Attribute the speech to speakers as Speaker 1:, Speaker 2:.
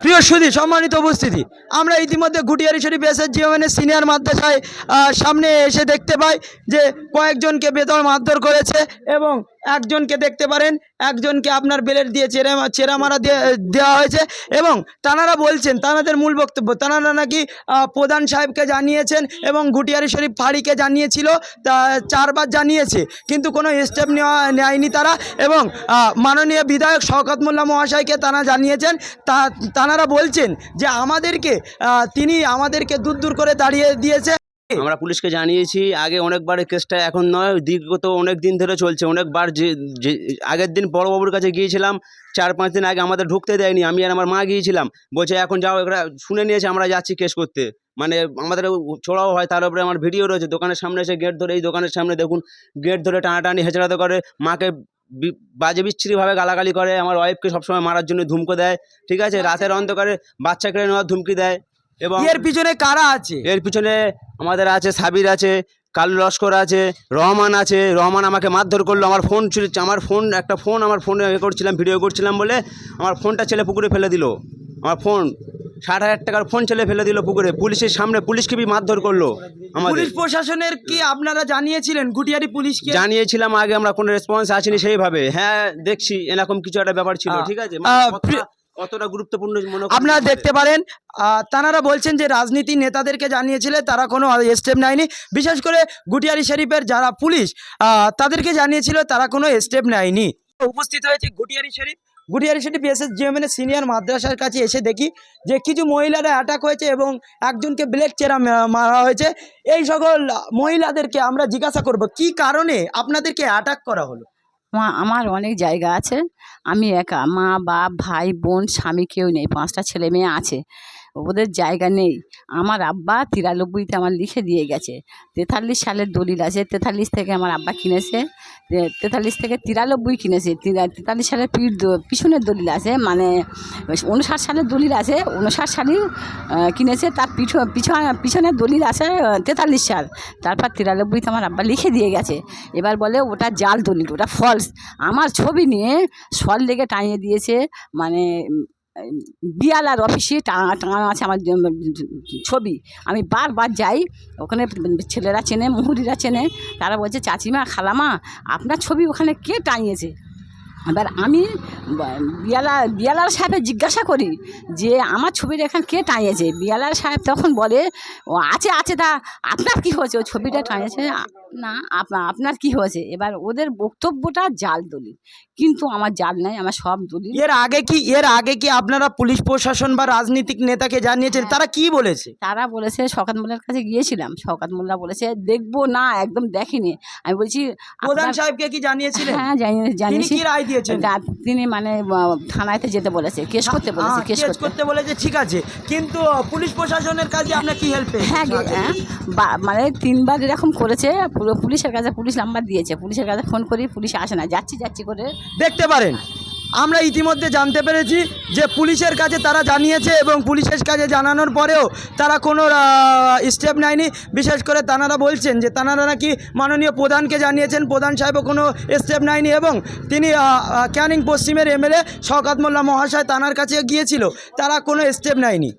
Speaker 1: প্রিয় সুধী, সম্মানিত উপস্থিতি, আমরা ইতিমধ্যে গুটিয়ারি শরীফ এসের জীবনের সিনিয়র মাদ্রাসায় সামনে এসে দেখতে পাই যে কয়েকজনকে বেতন মারধর করেছে এবং একজনকে দেখতে পারেন, একজনকে আপনার বেলেট দিয়ে চেরা চেরা মারা দেওয়া হয়েছে এবং তানারা বলছেন তানাদের মূল বক্তব্য তানারা নাকি প্রধান সাহেবকে জানিয়েছেন এবং গুটিয়ারি শরীফ ফাঁড়িকে জানিয়েছিল, তা চারবার জানিয়েছে, কিন্তু কোনো স্টেপ নেওয়া, নেয়নি তারা এবং মাননীয় বিধায়ক শওকত মোল্লা মহাশয়কে তারা জানিয়েছেন, তা তানারা বলছেন যে আমাদেরকে তিনি আমাদেরকে দূর দূর করে দাঁড়িয়ে দিয়েছে।
Speaker 2: আমরা পুলিশকে জানিয়েছি, আগে অনেকবার কেসটা, এখন নয়, দীর্ঘত অনেক দিন ধরে চলছে। অনেকবার যে আগের দিন বড়বাবুর কাছে গিয়েছিলাম, চার পাঁচ দিন আগে আমাদের ঢুকতে দেয়নি, আমি আর আমার মা গিয়েছিলাম। বলছে, এখন যাও, এরা শুনে নিয়েছে, আমরা যাচ্ছি কেস করতে। মানে আমাদের ছোড়াও হয়, তার উপরে আমার ভিডিও রয়েছে, দোকানের সামনে এসে গেট ধরে, এই দোকানের সামনে দেখুন গেট ধরে টানাটানি, হেঁচড়াতে করে, মাকে বাজে বিচ্ছিরিভাবে গালাগালি করে আমার ওয়াইফকে সবসময় মারার জন্য ধুমকো দেয় ঠিক আছে? রাতের অন্ধকারে বাচ্চা কেড়ে নেওয়ার ধুমকি দেয় এবং
Speaker 1: এর পিছনে কারা আছে?
Speaker 2: এর পিছনে আমাদের আছে সাবির আছে কালু লস্কর আছে রহমান আছে। রহমান আমাকে মারধর করল আমার ফোন চুরি আমার ফোন একটা ফোন আমার ফোনে এ করছিলাম ভিডিও করছিলাম বলে আমার ফোনটা ছেলে পুকুরে ফেলে দিল আমার ফোন ষাট হাজার টাকার ফোন ছেলে ফেলে দিল পুকুরে। পুলিশের সামনে পুলিশকে বি মারধর করল আমাদের?
Speaker 1: পুলিশ প্রশাসনের কি আপনারা জানিয়েছিলেন? গুটিয়ারি পুলিশকে
Speaker 2: জানিয়েছিলাম আগে আমরা কোনো রেসপন্স আসেনি সেইভাবে। হ্যাঁ দেখছি এরকম কিছু একটা ব্যাপার ছিল ঠিক আছে?
Speaker 1: আহ,
Speaker 2: মানে কতটা-
Speaker 1: প্রি-
Speaker 2: কতটা গুরুত্বপূর্ণ মনে
Speaker 1: আপনারা দেখতে পারেন আহ, তানারা বলছেন যে রাজনীতি নেতাদেরকে জানিয়েছিলেন তারা কোনো স্টেপ নেয়নি। বিশেষ করে গুটিয়ারি শরীফের যারা পুলিশ আহ, তাদেরকে জানিয়েছিল তারা কোনো স্টেপ নেয়নি। উপস্থিত হয়েছে গুটিয়ারি শরীফ। গুটিয়ারি সিটি এস জিএমএনের জিএমএন সিনিয়র মাদ্রাসার কাছে এসে দেখি যে কিছু মহিলারা অ্যাটাক হয়েছে এবং একজনকে ব্লেক চেরা মারা হয়েছে। এই সকল মহিলাদেরকে আমরা জিজ্ঞাসা করব, কি কারণে আপনাদেরকে অ্যাটাক করা হলো?
Speaker 3: মা, আমার অনেক জায়গা আছে। আমি একা, মা, বাপ, ভাই, বোন, স্বামী কেউ নেই, পাঁচটা ছেলে মেয়ে আছে। ওদের জায়গা নেই। আমার আব্বা তিরানব্বইতে আমার লিখে দিয়ে গেছে। তেতাল্লিশ সালের দলিল আছে। তেতাল্লিশ থেকে আমার আব্বা কিনেছে। তেতাল্লিশ থেকে তিরানব্বই কিনেছে। তেতাল্লিশ সালের পিঠ পিছনের দলিল আছে। মানে উনষাট সালের দলিল আছে। উনষাট সালই কিনেছে। তার পিছ পিছনে, পিছনের দলিল আছে তেতাল্লিশ সাল। তারপর তিরানব্বইতে আমার আব্বা লিখে দিয়ে গেছে। এবার বলে ওটা জাল দলিল, ওটা ফলস আমার ছবি নিয়ে সল লেগে টাঙিয়ে দিয়েছে। মানে বিয়ালার অফিসে টাঙা টাঙানো আছে আমার ছবি। আমি বারবার যাই, ওখানে ছেলেরা চেনে, মুহুরিরা চেনে। তারা বলছে, চাচিমা, খালামা, আপনার ছবি ওখানে কে টাঙিয়েছে? এবার আমি বিয়ালা বিয়ালাল সাহেবের জিজ্ঞাসা করি যে আমার ছবিটা এখানে কে টাঙিয়েছে? বিয়ালাল সাহেব তখন বলে ও আছে আছে তা আপনার কি হয়েছে? ও ছবিটা টাঙিয়েছে? না আপনা- আপনার কি হয়েছে? এবার ওদের বক্তব্যটা জাল দলিল। কিন্তু আমার জাল নাই আমার সব দলিল।
Speaker 1: এর আগে কি এর আগে কি আপনারা পুলিশ প্রশাসন বা রাজনীতিক নেতাকে জানিয়েছেন?
Speaker 3: হ্যাঁ।
Speaker 1: তারা কি বলেছে?
Speaker 3: তারা বলেছে শওকাত মোল্লার কাছে গিয়েছিলাম। শওকাত মোল্লা বলেছে দেখব না একদম দেখিনি। আমি বলছি
Speaker 1: প্রধান সাহেবকে কি জানিয়েছিলেন?
Speaker 3: হ্যাঁ জানি
Speaker 1: তিনি
Speaker 3: জানিয়েছি।
Speaker 1: রায় দিয়েছেন?
Speaker 3: তিনি মানে থানায় থানাতে যেতে বলেছে কেস করতে বলেছে
Speaker 1: হ্যাঁ,
Speaker 3: কেস
Speaker 1: কেস
Speaker 3: করতে।
Speaker 1: করতে বলেছে ঠিক আছে। কিন্তু পুলিশ প্রশাসনের কাজে আপনার কি হেল্প
Speaker 3: হ্যাঁ হ্যাঁ, মানে তিনবার এরকম করেছে পুরো পুলিশের কাছে পুলিশ নাম্বার দিয়েছে। পুলিশের কাছে ফোন করি পুলিশ আসে না যাচ্ছি যাচ্ছি করে।
Speaker 1: দেখতে পারেন। আমরা ইতিমধ্যে জানতে পেরেছি যে পুলিশের কাছে তারা জানিয়েছে এবং পুলিশের কাছে জানানোর পরেও তারা কোনো স্টেপ নেয়নি। বিশেষ করে তানারা বলছেন যে তানারা নাকি মাননীয় প্রধানকে জানিয়েছেন, প্রধান সাহেবও কোনো স্টেপ নেয়নি এবং তিনি ক্যানিং পশ্চিমের এমএলএ শওকাত মোল্লা মহাশয় তানার কাছে গিয়েছিল। তারা কোনো স্টেপ নেয়নি।